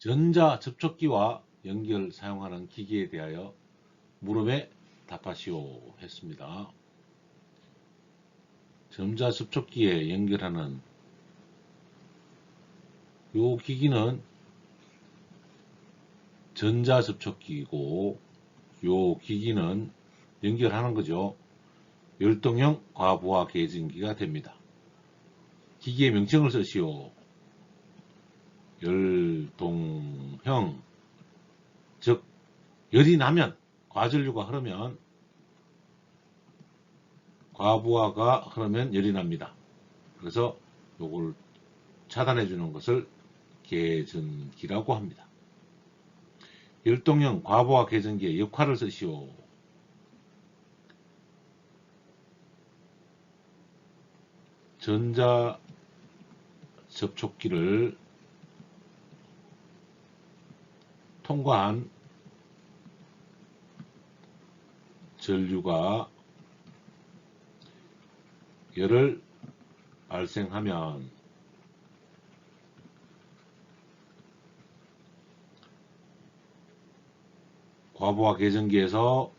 전자 접촉기와 연결 사용하는 기기에 대하여 물음에 답하시오 했습니다. 전자 접촉기에 연결하는 요 기기는 전자 접촉기이고 요 기기는 연결하는 거죠. 열동형 과부하 계진기가 됩니다. 기기의 명칭을 쓰시오. 열동형 즉 열이 나면 과전류가 흐르면 과부하가 흐르면 열이 납니다. 그래서 요걸 차단해 주는 것을 계전기라고 합니다. 열동형 과부하 계전기의 역할을 쓰시오. 전자 접촉기를 통과한 전류가 열을 발생하면 과부하 계전기에서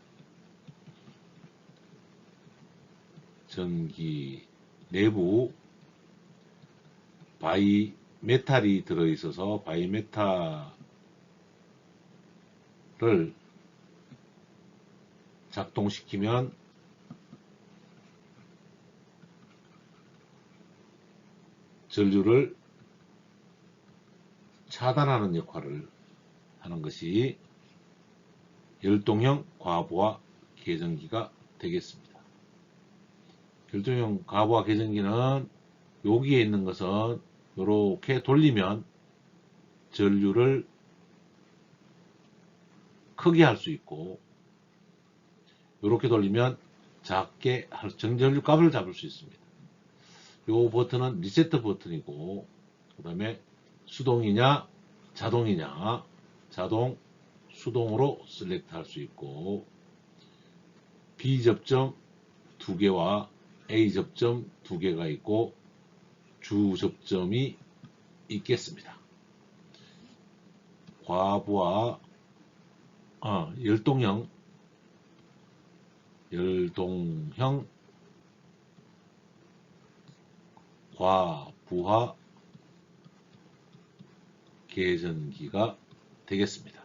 전기 내부 바이 메탈이 들어있어서 바이 메탈 을 작동시키면 전류를 차단하는 역할을 하는 것이 열동형 과부하 계전기가 되겠습니다. 열동형 과부하 계전기는 여기에 있는 것은 이렇게 돌리면 전류를 크게 할 수 있고 이렇게 돌리면 작게 정전류 값을 잡을 수 있습니다. 이 버튼은 리세트 버튼이고 그 다음에 수동이냐 자동이냐 자동 수동으로 셀렉트 할 수 있고 B 접점 두 개와 A 접점 두 개가 있고 주 접점이 있겠습니다. 과부하 아, 열동형. 열동형. 과부하. 계전기가 되겠습니다.